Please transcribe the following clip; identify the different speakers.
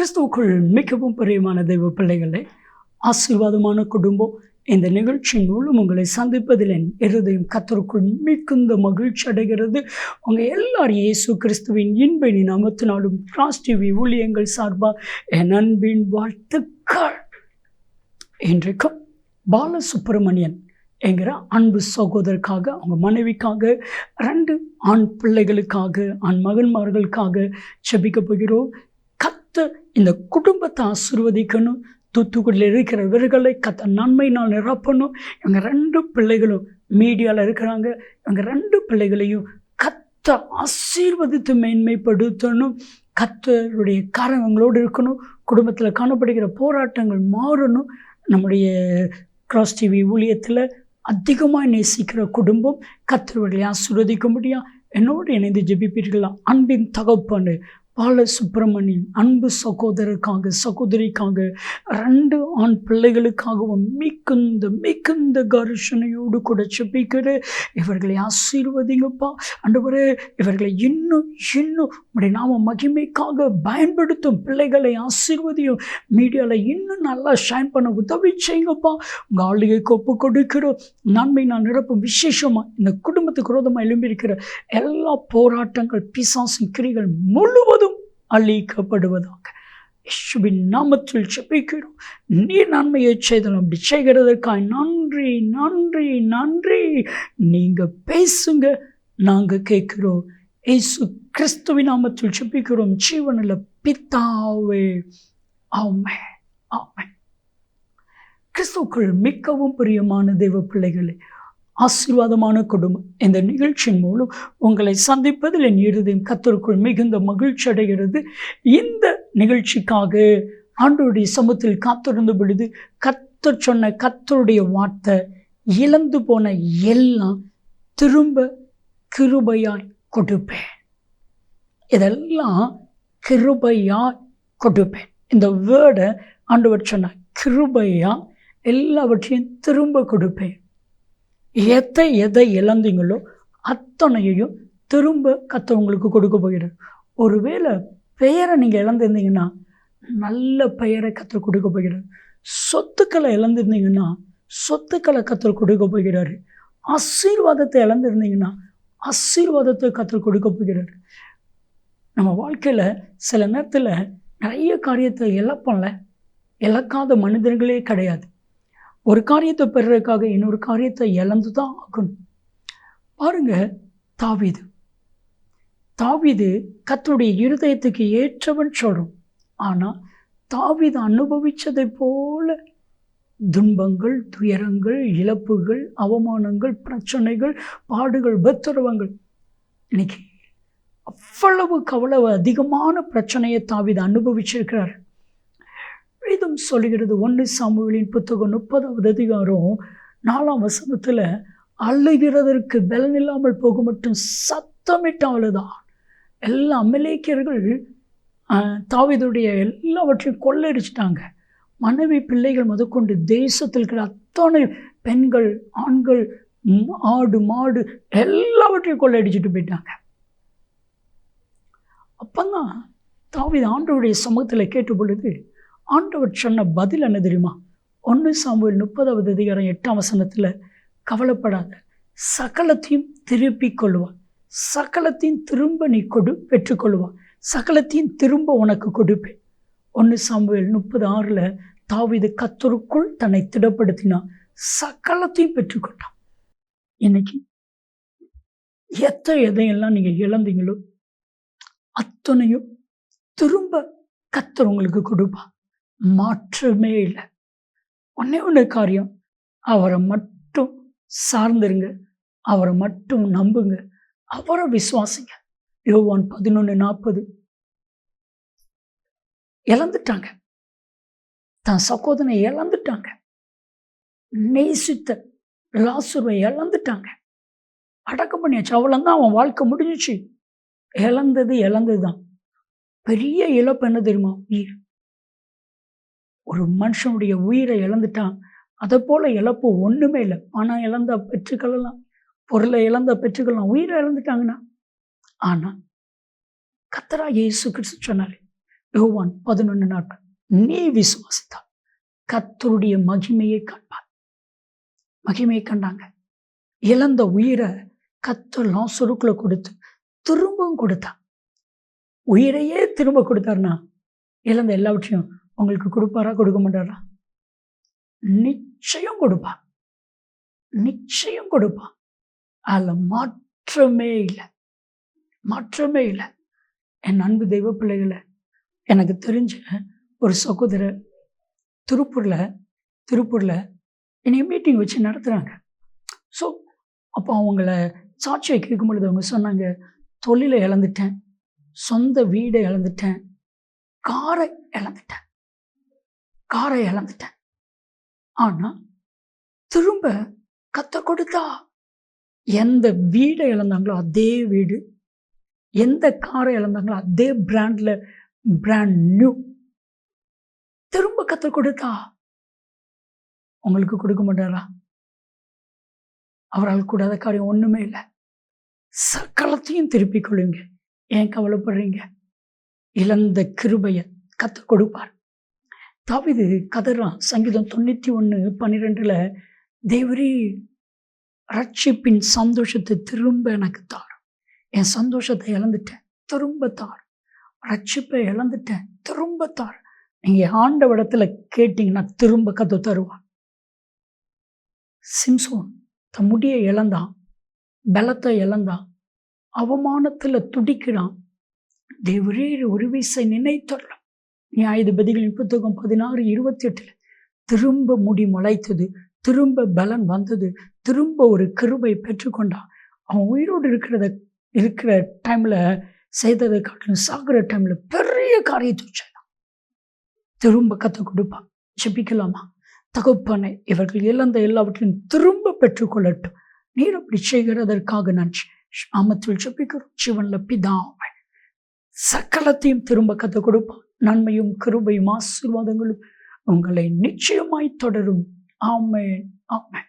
Speaker 1: கிறிஸ்துவுக்குள் மிகவும் பிரியமான தெய்வ பிள்ளைகளே ஆசீர்வாதமான குடும்பம் இந்த நிகழ்ச்சியின் மூலம் உங்களை சந்திப்பதில் என் இருதயம் கத்தருக்குள் மிகுந்த மகிழ்ச்சி அடைகிறது. உங்கள் எல்லாரும் இயேசு கிறிஸ்துவின் இன்பனி நாமத்தினாலும் கிராஸ் டிவி ஊழியங்கள் சார்பாக என் அன்பின் வாழ்த்துக்கள். இன்றைக்கும் பாலசுப்ரமணியன் என்கிற அன்பு சகோதரருக்காக அவங்க மனைவிக்காக ரெண்டு ஆண் பிள்ளைகளுக்காக ஆண் மகன்மார்களுக்காக செபிக்கப் போகிறோம். கத்த இந்த குடும்பத்தை ஆசிர்வதிக்கணும். தூத்துக்குடியில் இருக்கிறவர்களை கத்த நன்மையினால் நிரப்பணும். இவங்க ரெண்டு பிள்ளைகளும் மீடியாவில் இருக்கிறாங்க. இவங்க ரெண்டு பிள்ளைகளையும் கத்த ஆசீர்வதித்து மேன்மைப்படுத்தணும். கத்தருடைய காரணங்களோடு இருக்கணும். குடும்பத்தில் காணப்படுகிற போராட்டங்கள் மாறணும். நம்முடைய கிராஸ் டிவி ஊழியத்தில் அதிகமாக நேசிக்கிற குடும்பம் கத்தருடைய ஆசீர்வதிக்க முடியும் என்னோடு இணைந்து ஜெபிப்பீர்களா? அன்பின் தகப்பனு பால சுப்பிரமணியன் அன்பு சகோதரருக்காக சகோதரிக்காக ரெண்டு ஆண் பிள்ளைகளுக்காகவும் மிகுந்த மிகுந்த கர்ஷனையோடு கூட செப்பிக்கிற இவர்களை ஆசீர்வதிங்கப்பா. அன்றுவரே இவர்களை இன்னும் இன்னும் உடைய நாம மகிமைக்காக பயன்படுத்தும் பிள்ளைகளை ஆசீர்வதியும். மீடியாவில் இன்னும் நல்லா ஷைன் பண்ண உதவி செய்யுங்கப்பா. உங்கள் ஆளுகை ஒப்பு கொடுக்கிறோம். நன்மை நான் நிரப்பும் விசேஷமாக இந்த குடும்பத்துக்கு விரோதமாக எழும்பியிருக்கிற எல்லா போராட்டங்கள் பிசாசின் கிரிகள் முழுவதும் அழிக்கப்படுவதாக. இயேசுவின் நாமத்தில் செபிக்கிறோம் நீர் நன்மையை செய்தல் அப்படி செய்கிறதற்காக நன்றி நன்றி நன்றி. நீங்கள் பேசுங்க நாங்கள் கேட்குறோம். இயேசு கிறிஸ்துவின் நாமத்தில் செபிக்கிறோம் ஜீவனில் பித்தாவே ஆமே ஆமே கிறிஸ்துக்கள் மிகவும் பிரியமான தெய்வ பிள்ளைகளே ஆசீர்வாதமான குடும்பம். இந்த நிகழ்ச்சியின் மூலம் உங்களை சந்திப்பதில் என் இருதயம் கத்தருக்குள் மிகுந்த மகிழ்ச்சி அடைகிறது. இந்த நிகழ்ச்சிக்காக ஆண்டோடைய சமூகத்தில் காத்திருந்த பொழுது கத்தர் சொன்ன கத்தருடைய வார்த்தை இழந்து போன எல்லாம் திரும்ப கிருபையாய் கொடுப்பேன். இதெல்லாம் கிருபையாய் கொடுப்பேன். இந்த வேர்டை ஆண்டவர் சொன்ன கிருபையாக எல்லாவற்றையும் திரும்ப கொடுப்பேன். எதை எதை இழந்தீங்களோ அத்தனையையும் திரும்ப கத்த உங்களுக்கு கொடுக்க போகிறார். ஒருவேளை பெயரை நீங்கள் இழந்திருந்தீங்கன்னா நல்ல பெயரை கத்தர் கொடுக்க போகிறார். சொத்துக்களை இழந்திருந்தீங்கன்னா சொத்துக்களை கத்தர் கொடுக்க போகிறாரு. ஆசீர்வாதத்தை இழந்திருந்தீங்கன்னா ஆசீர்வாதத்தை கத்தர் கொடுக்க போகிறார். நம்ம வாழ்க்கையில் சில நேரத்தில் நிறைய காரியத்தை இழப்போம்ல. இழக்காத மனிதர்களே கிடையாது. ஒரு காரியத்தை பெறுறதுக்காக இன்னொரு காரியத்தை இழந்து தான் ஆகணும். பாருங்க தாவிது. தாவிது கத்தருடைய இருதயத்துக்கு ஏற்றவன் சொல்கிறோம் ஆனால் தாவிது அனுபவித்ததை போல துன்பங்கள் துயரங்கள் இழப்புகள் அவமானங்கள் பிரச்சனைகள் பாடுகள் பத்திரவங்கள் இன்னைக்கு அவ்வளவு கவலை அதிகமான பிரச்சனையை தாவிது அனுபவிச்சிருக்கிறார். வேதம் சொல்கிறது ஒன்று சாமுவேலின் புத்தகம் முப்பதாவது அதிகாரம் நாலாம் வசனத்தில் அழுகிறதற்கு பலன் இல்லாமல் போக மட்டும் சத்தமிட்ட அழுதான் எல்லா அமலேக்கியர்கள் தாவிதுடைய எல்லாவற்றையும் கொள்ளையடிச்சிட்டாங்க. மனைவி பிள்ளைகள் முதற்கொண்டு தேசத்தில் இருக்கிற அத்தனை பெண்கள் ஆண்கள் ஆடு மாடு எல்லாவற்றையும் கொள்ளையடிச்சிட்டு போயிட்டாங்க. அப்போதான் தாவித ஆண்டோடைய சமூகத்தில் கேட்ட பொழுது ஆண்டவர் சொன்ன பதில் என்ன தெரியுமா? ஒன்று சாம்புவில் முப்பதாவது அதிகாரம் எட்டாம் வசனத்தில் கவலைப்படாத சகலத்தையும் திருப்பி கொள்ளுவான் சகலத்தையும் திரும்ப நீ கொடு பெற்றுக்கொள்வான் சகலத்தையும் திரும்ப உனக்கு கொடுப்பேன். ஒன்று சாம்பல் முப்பது ஆறில் தாவிது கத்தருக்குள் தன்னை திடப்படுத்தினான் சகலத்தையும் பெற்றுக்கொண்டான் இன்னைக்கு எத்த எதையெல்லாம் நீங்கள் இழந்தீங்களோ அத்தனையும் திரும்ப கத்தர் உங்களுக்கு கொடுப்பா மாற்றமே இல்லை. ஒன்றே ஒன்று காரியம். அவரை மட்டும் சார்ந்துருங்க. அவரை மட்டும் நம்புங்க. அவரை விசுவாசிங்க. யோவான் பதினொன்று நாற்பது. இழந்துட்டாங்க. தன் சகோதரனை இழந்துட்டாங்க. நேசித்த லாசுரை இழந்துட்டாங்க. அடக்கம் பண்ணியாச்சு. அவ்வளோதான் அவன் வாழ்க்கை முடிஞ்சிச்சு. இழந்தது இழந்தது தான் பெரிய இழப்பு என்ன தெரியுமா? உயிர். ஒரு மனுஷனுடைய உயிரை இழந்துட்டான். அதை போல இழப்பு ஒன்றுமே இல்லை. பணம் இழந்த பெற்றுக்கொள்ளலாம் பொருளை இழந்த பெற்றுக்கொள்ளலாம் உயிரை இழந்துட்டாங்கன்னா. ஆனால் கத்தரா இயேசு கிறிஸ்து சொன்னார் யோவான் பதினொன்று நாட்கள் நீ விசுவாசித்தால் கத்தருடைய மகிமையை காண்பார். மகிமையை கண்டாங்க. இழந்த உயிரை கத்தர் லாசருக்குள்ள கொடுத்து திரும்பவும் கொடுத்தான். உயிரையே திரும்ப கொடுத்தாருன்னா இழந்த எல்லாவற்றையும் உங்களுக்கு கொடுப்பாரா? கொடுக்க மாட்டாரா? நிச்சயம் கொடுப்பான். நிச்சயம் கொடுப்பான். அதில் மாற்றமே இல்லை. மாற்றமே இல்லை. என் அன்பு தெய்வ பிள்ளைகளை எனக்கு தெரிஞ்ச ஒரு சகோதரர் திருப்பூரில் திருப்பூரில் என்னைய மீட்டிங் வச்சு நடத்துகிறாங்க ஸோ அப்போ அவங்கள சாட்சியை கேட்கும் பொழுது அவங்க சொன்னாங்க தொழிலை இழந்துட்டேன். சொந்த வீடை இழந்துட்டேன். காரை இழந்துட்டேன். காரை இழந்துட்டேன். ஆனால் திரும்ப கத்த கொடுத்தா? எந்த வீடை இழந்தாங்களோ அதே வீடு எந்த காரை இழந்தாங்களோ அதே பிராண்டில் பிராண்ட் நியூ திரும்ப கத்த கொடுத்தா? உங்களுக்கு கொடுக்க மாட்டாரா? அவரால் கூடாத காரியம் ஒன்றுமே இல்லை. சக்கலத்தையும் திருப்பிக் கொள்ளுங்க. ஏன் கவலைப்படுறீங்க? இழந்த கிருபையை கத்த கொடுப்பார். தாவிது கதறான் சங்கீதம் தொண்ணூற்றி ஒன்று பன்னிரெண்டில் தேவரி ரட்சிப்பின் சந்தோஷத்தை திரும்ப எனக்கு தார் என் சந்தோஷத்தை இழந்துட்டேன் திரும்ப தார் ரட்சிப்பை இழந்துட்டேன் திரும்ப தார் நீங்கள் ஆண்டவிடத்தில் கேட்டிங்கன்னா திரும்ப கத்து தருவான் சிம்சோன் தன் முடியை இழந்தான் பலத்தை இழந்தான் அவமானத்தில் துடிக்கிறான். தேவரீர் ஒரு வீசை நினைத்தரலாம் நியாயதிபதிகளின் புத்தகம் பதினாறு இருபத்தி எட்டில் திரும்ப முடி முளைத்தது திரும்ப பலன் வந்தது திரும்ப ஒரு கிருபை பெற்றுக்கொண்டான் அவன் உயிரோடு இருக்கிறத இருக்கிற டைமில் செய்ததை காட்டிலும் சாகுற டைமில் பெரிய காரியத்தை செய்யலாம் திரும்ப கற்றுக் கொடுப்பான் ஜெபிக்கலாமா? தகுப்பனை இவர்கள் இழந்த எல்லாவற்றையும் திரும்ப பெற்றுக்கொள்ளட்டும் நீர் அப்படி செய்கிறதற்காக நான் நாமத்தில் ஜெபிக்கிறோம். சிவன்ல பிதாவை. சக்கலத்தையும் திரும்ப கற்றுக் கொடுப்பான் நன்மையும் கிருபையும் ஆசீர்வாதங்களும் உங்களை நிச்சயமாய் தொடரும். ஆமேன். ஆமேன்.